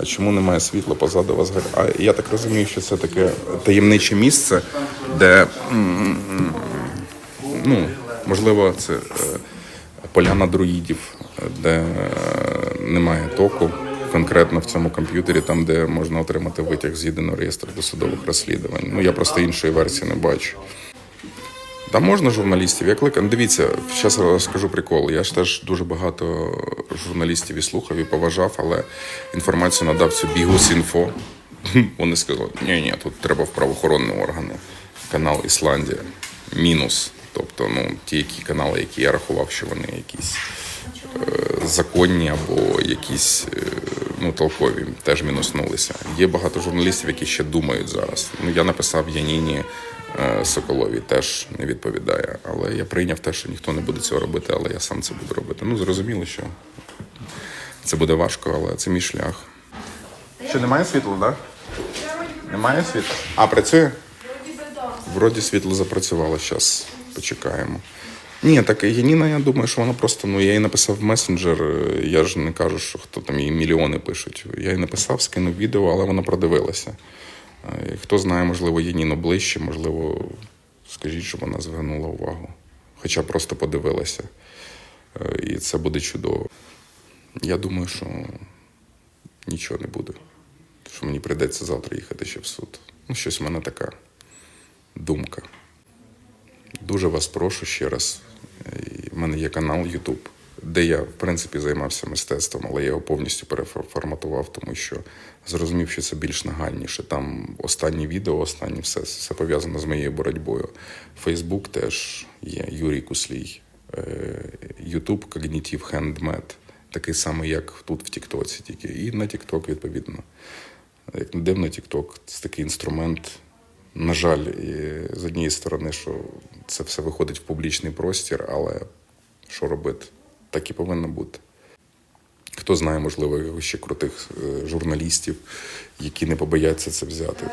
А чому немає світла позаду вас? А я так розумію, що це таке таємниче місце, де ну, можливо, це е, поляна друїдів, де е, немає току. Конкретно в цьому комп'ютері, там, де можна отримати витяг з єдиного реєстру досудових розслідувань. Ну я просто іншої версії не бачу. Та можна журналістів, я кликаю. Дивіться, зараз розкажу прикол. Я ж теж дуже багато журналістів і слухав, і поважав, але інформацію надав цю Бігус.Інфо. Вони сказали, ні, ні, тут треба в правоохоронні органи. Канал Ісландія. Мінус. Тобто, ну, ті які канали, які я рахував, що вони якісь е, законні або якісь е, ну, толкові, теж мінуснулися. Є багато журналістів, які ще думають зараз. Ну, я написав Яніні е, Соколовій, теж не відповідає. Але я прийняв те, що ніхто не буде цього робити, але я сам це буду робити. Ну, зрозуміло, що це буде важко, але це мій шлях. Що, немає світла, так? Да? Немає світла? А, працює? Вроді світло запрацювало, зараз почекаємо. Ні, так Яніна, я думаю, що вона просто, ну я їй написав в месенджер, е, я ж не кажу, що хто там їй мільйони пишуть. Я їй написав, скинув відео, але вона продивилася. Е, Хто знає, можливо, Яніну ближче, можливо, скажіть, щоб вона звернула увагу. Хоча просто подивилася. Е, І це буде чудово. Я думаю, що нічого не буде. Що мені прийдеться завтра їхати ще в суд. Ну, щось в мене така думка. Дуже вас прошу ще раз. У мене є канал YouTube, де я, в принципі, займався мистецтвом, але я його повністю переформатував, тому що зрозумів, що це більш нагальніше. Там останні відео, останні все, все пов'язано з моєю боротьбою. Фейсбук теж є Юрій Куслій. Е, YouTube Cognitive Handmed, такий самий, як тут в Тіктоці, тільки і на Тікток, відповідно. Як не дивно, Тікток це такий інструмент. На жаль, з однієї сторони, що це все виходить в публічний простір, але що робити? Так і повинно бути. Хто знає, можливо, ще крутих е, журналістів, які не побояться це взяти.